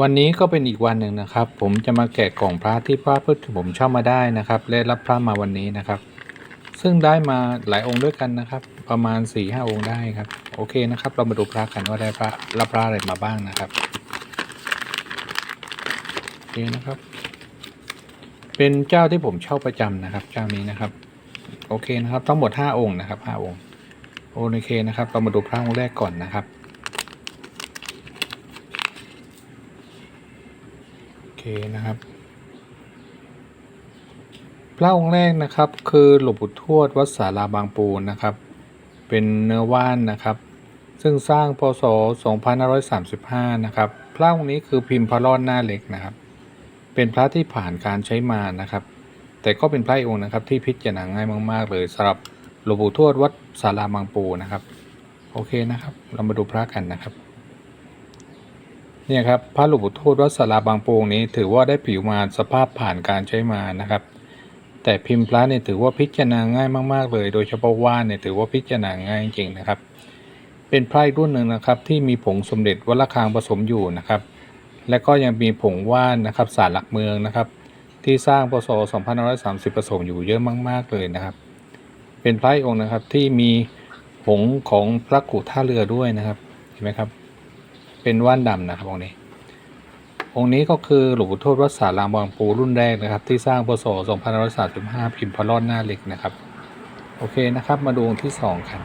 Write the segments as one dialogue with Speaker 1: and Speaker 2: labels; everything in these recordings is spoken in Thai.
Speaker 1: วันนี้ก็เป็นอีกวันหนึ่งนะครับ ผมจะมาแกะกล่องพระที่พระเพื่อผมเช่ามาได้นะครับ และรับพระมาวันนี้นะครับ ซึ่งได้มาหลายองค์ด้วยกันนะครับ ประมาณ4ี่ห้าองค์ได้ครับ โอเคนะครับ เรามาดูพระกันว่าได้พระรับพระอะไรมาบ้างนะครับโอเคนะครับ เป็นเจ้าที่ผมเช่าประจำนะครับ เจ้านี้นะครับ โอเคนะครับทั้งหมด5องค์นะครับ5องค์โอเคนะครับ เรามาดูพระองค์แรกก่อนนะครับ โอ เคนะครับ พระองค์แรกนะครับ คือหลวงปู่ทวดวัดสาราบางปูนนะครับ เป็นเนื้อว่านนะครับ ซึ่งสร้างพศ 2535 นะครับ พระองค์นี้คือพิมพ์พระรอดหน้าเล็กนะครับ เป็นพระที่ผ่านการใช้มานะครับ แต่ก็เป็นพระอีกองค์นะครับที่พิจารณาง่ายมากๆเลยสำหรับหลวงปู่ทวดวัดสาราบางปูนะครับ โอเคนะครับ เรามาดูพระกันนะครับ เนี่ยครับพระหลวงปู่ทวดวัดสาราบางปูนี้ ถือว่าได้ผิวมาสภาพผ่านการใช้มานะครับ แต่พิมพ์พระเนี่ยถือว่าพิจารณาง่ายมากๆ เลย โดยเฉพาะว่านเนี่ยถือว่าพิจารณาง่ายจริงๆนะครับ เป็นพระอีกรุ่นหนึ่งนะครับที่มีผงสมเด็จวัดระฆังผสมอยู่นะครับ และก็ยังมีผงว่านนะครับสารหลักเมืองนะครับ ที่สร้างพศ2530 ผสมอยู่เยอะมาก ๆเลยนะครับ เป็นพระอีกองค์นะครับที่มีผงของพระกุท่าเรือด้วยนะครับเห็นไหมครับ เป็นว่านดำนะครับองค์นี้ องค์นี้ก็คือหลวงปู่ทวดวัดสารามบางปูรุ่นแรกนะครับ ที่สร้างพศ2535 พิมพ์พระรอดหน้าเหล็กนะครับ โอเคนะครับ มาดูองค์ที่สองครับ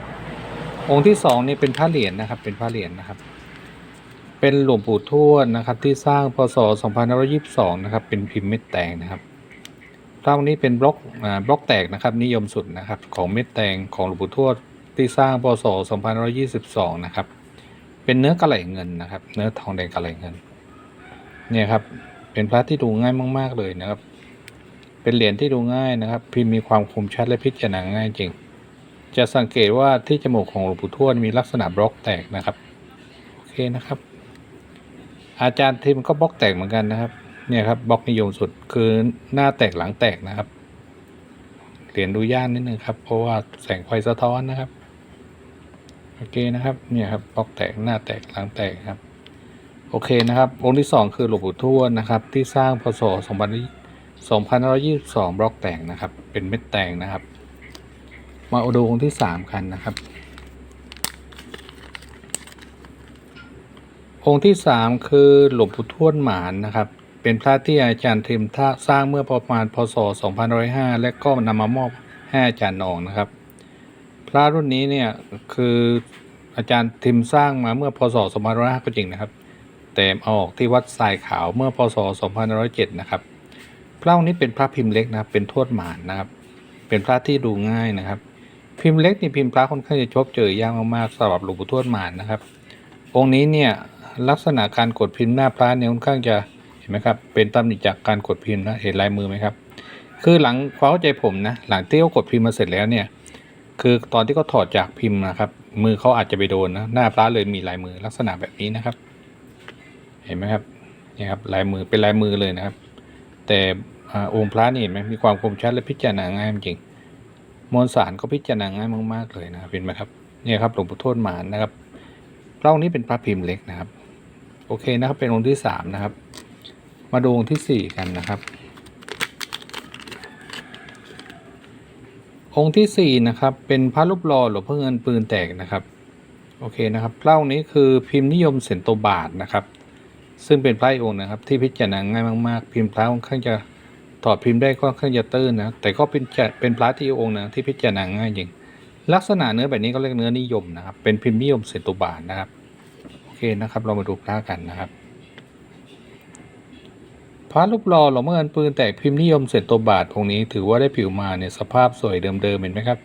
Speaker 1: องค์ที่สองนี่เป็นพระเหรียญนะครับ เป็นพระเหรียญนะครับ เป็นหลวงปู่ทวดนะครับ ที่สร้างพศ2522 นะครับ เป็นพิมพ์เม็ดแตงนะครับพระองค์นี้เป็นบล็อกบล็อกแตกนะครับนิยมสุดนะครับของเม็ดแตงของหลวงปู่ทวดที่สร้างพศ2522 นะครับ เป็นเนื้อกระไหลเงินนะครับ เนื้อทองแดงกระไหลเงิน เนี่ยครับ เป็นพระที่ดูง่ายมาก ๆ เลยนะครับ เป็นเหรียญที่ดูง่ายนะครับ พิมพ์มีความคมชัดและพิจารณาง่ายจริง จะสังเกตว่าที่จมูกของหลวงปู่ทวดมีลักษณะบล็อกแตกนะครับ โอเคนะครับ อาจารย์ทิมก็บล็อกแตกเหมือนกันนะครับ เนี่ยครับบล็อกนิยมสุดคือหน้าแตกหลังแตกนะครับ เหรียญดูยากนิดนึงครับ เพราะว่าแสงไฟสะท้อนนะครับ โอเคนะครับเนี่ยครับบล็อกแตกหน้าแตกหลังแตกครับ โอเคนะครับองค์ที่สองคือหลวงปู่ทวดนะครับ ที่สร้างพศ2522 บล็อกแตกนะครับ เป็นเม็ดแตงนะครับ มาดูองค์ที่สามกันนะครับ องค์ที่สามคือหลวงปู่ทวดหมานนะครับเป็นพระที่อาจารย์เทมท่าสร้างเมื่อประมาณพศ 2505 และก็นำมามอบให้อาจารย์นองนะครับ พระรุ่นนี้เนี่ยคืออาจารย์ทิมสร้างมาเมื่อพศ2505ก็จริงนะครับ แต่เอาออกที่วัดทรายขาวเมื่อพศ2507นะครับพระองค์นี้เป็นพระพิมพ์เล็กนะครับเป็นทวดหมานนะครับ เป็นพระที่ดูง่ายนะครับ พิมพ์เล็กนี่พิมพ์พระค่อนข้างจะชบเจอยากมากๆสำหรับหลวงปู่ทวดหมานนะครับ องค์นี้เนี่ยลักษณะการกดพิมพ์หน้าพระเนี่ยค่อนข้างจะเห็นไหมครับเป็นตำหนิจากการกดพิมพ์นะเห็นลายมือไหมครับ คือหลังความเข้าใจผมนะหลังที่เขากดพิมพ์มาเสร็จแล้วเนี่ย คือตอนที่เขาถอดจากพิมพ์นะครับ มือเขาอาจจะไปโดนนะหน้าพระเลยมีลายมือลักษณะแบบนี้นะครับ เห็นไหมครับนี่ครับลายมือเป็นลายมือเลยนะครับ แต่อองค์พระนี่เห็นไหมมีความคมชัดและพิจารณาง่ายจริงมวลสารก็พิจารณาง่ายมากๆเลยนะครับเห็นไหมครับเนี่ยครับหลวงปู่โทษหมานนะครับพระองนี้เป็นพระพิมพ์เล็กนะครับ โอเคนะครับเป็นองค์ที่สามนะครับ มาดูองค์ที่สี่กันนะครับ องค์ที่สี่นะครับ เป็นพระรูปหล่อหลวงพ่อเงินปืนแตกนะครับ โอเคนะครับพระองค์นี้คือพิมพ์นิยมเซนโตบาทนะครับ ซึ่งเป็นพระองค์นะครับ ที่พิจารณาง่ายมากๆ พิมพ์พระค่อนข้างจะถอดพิมพ์ได้ค่อนข้างจะตื้นนะแต่ก็เป็นเป็นพระที่องค์นะที่พิจารณาง่ายจริงลักษณะเนื้อแบบนี้ก็เรียกเนื้อนิยมนะครับ เป็นพิมพ์นิยมเซนโตบาทนะครับ โอเคนะครับ เรามาดูพระกันนะครับ พระรูปหล่อหลวงพ่อเงินปืนแตกพิมพ์นิยมเสร็จตัวบาทองค์นี้ถือว่าได้ผิวมาเนี่ยสภาพสวยเดิมๆเห็นไหมครับ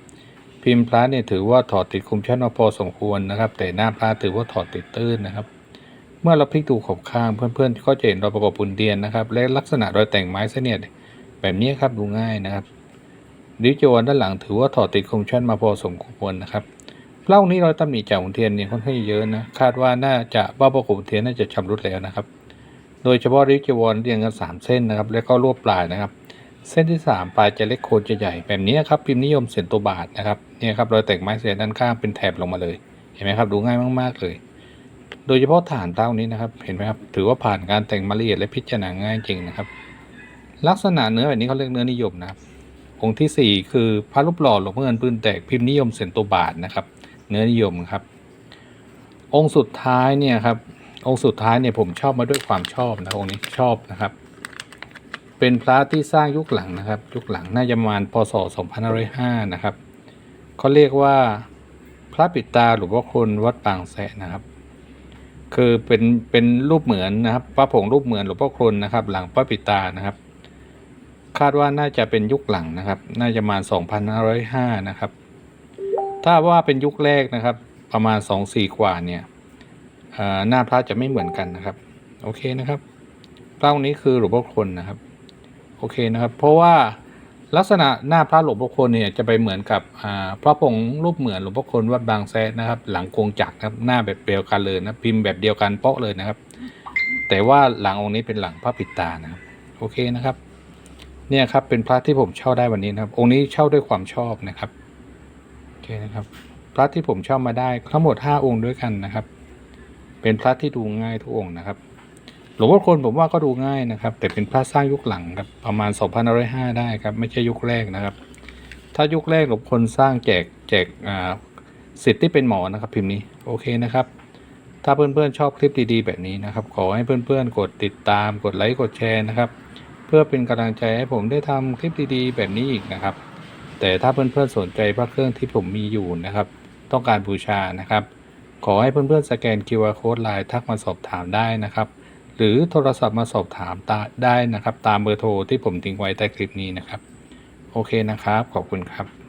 Speaker 1: พิมพ์พระเนี่ยถือว่าถอดติดคมชัดมาพอสมควรนะครับ แต่หน้าพระถือว่าถอดติดตื้นนะครับ เมื่อเราพลิกดูขอบข้างเพื่อนๆ ก็จะเห็นรอยประกอบปุ่นเดียนนะครับ และลักษณะรอยแต่งไม้เสนียดแบบนี้ครับดูง่ายนะครับดิวจวนด้านหลังถือว่าถอดติดคมชัดมาพอสมควรนะครับเล่านี้รอยตำหนิจากหุ่นเทียนเนี่ยค่อนข้างเยอะนะคาดว่าน่าจะว่าประกอบเทียนน่าจะชำรุดแล้วนะครับ โดยเฉพาะริ้วจีวรเรียงกันสามเส้นนะครับ แล้วก็รวบปลายนะครับ เส้นที่สามปลายจะเล็กโคนจะใหญ่แบบนี้ครับพิมพ์นิยมเส้นตัวบาทนะครับเนี่ยครับรอยแต่งไม้เสียด้านข้างเป็นแถบลงมาเลย เห็นไหมครับดูง่ายมากๆเลย โดยเฉพาะฐานเต้านี้นะครับเห็นไหมครับถือว่าผ่านการแต่งมาละเอียดและพิจารณาง่ายจริงนะครับ ลักษณะเนื้อแบบนี้เขาเรียกเนื้อนิยมนะครับองค์ที่สี่คือพระรูปหล่อหลวงพ่อเงินปืนแตกพิมพ์นิยมเซนโตบาทนะครับ เนื้อนิยมครับ องค์สุดท้ายเนี่ยครับ องค์สุดท้ายเนี่ยผมชอบมาด้วยความชอบนะองค์นี้ชอบนะครับ เป็นพระที่สร้างยุคหลังนะครับ ยุคหลังน่าจะประมาณพศ2505นะครับเขาเรียกว่าพระปิดตาหลวงพ่อคุณวัดปางแสะนะครับ คือเป็นเป็นรูปเหมือนนะครับพระผงรูปเหมือนหลวงพ่อคุณนะครับ หลังพระปิดตานะครับ คาดว่าน่าจะเป็นยุคหลังนะครับ น่าจะประมาณ2505นะครับ ถ้าว่าเป็นยุคแรกนะครับ ประมาณ 2-4 กว่าเนี่ย หน้าพระจะไม่เหมือนกันนะครับ โอเคนะครับพระองค์นี้คือหลวงพ่อคุณนะครับ โอเคนะครับ เพราะว่าลักษณะหน้าพระหลวงพ่อคุณเนี่ยจะไปเหมือนกับพระผงรูปเหมือนหลวงพ่อคุณวัดบางแซนะครับ หลังโกงจักรนะครับ หน้าแบบเดียวกันเลยนะพิมพ์แบบเดียวกันเปาะเลยนะครับ แต่ว่าหลังองค์นี้เป็นหลังพระปิดตานะครับ โอเคนะครับ เนี่ยครับเป็นพระที่ผมเช่าได้วันนี้นะครับ องค์นี้เช่าด้วยความชอบนะครับโอเคนะครับ พระที่ผมเช่ามาได้ทั้งหมด 5 องค์ด้วยกันนะครับ เป็นพระที่ดูง่ายทุกองค์นะครับ หลวงพ่อคนผมว่าก็ดูง่ายนะครับ แต่เป็นพระสร้างยุคหลังครับประมาณ2505ได้ครับ ไม่ใช่ยุคแรกนะครับ ถ้ายุคแรกหลวงพ่อคนสร้างแจกแจกอ่าสิทธิ์ที่เป็นหมอนะครับพิมพ์นี้โอเคนะครับ ถ้าเพื่อนๆชอบคลิปดีๆ แบบนี้นะครับ ขอให้เพื่อนๆ กดติดตามกดไลค์กดแชร์นะครับ เพื่อเป็นกำลังใจให้ผมได้ทำคลิปดีๆ แบบนี้อีกนะครับ แต่ถ้าเพื่อนๆสนใจพระเครื่องที่ผมมีอยู่นะครับ ต้องการบูชานะครับ ขอให้เพื่อนๆสแกน QR Code ไลน์ทักมาสอบถามได้นะครับ หรือโทรศัพท์มาสอบถามตาได้นะครับ ตามเบอร์โทรที่ผมทิ้งไว้ใต้คลิปนี้นะครับ โอเคนะครับ ขอบคุณครับ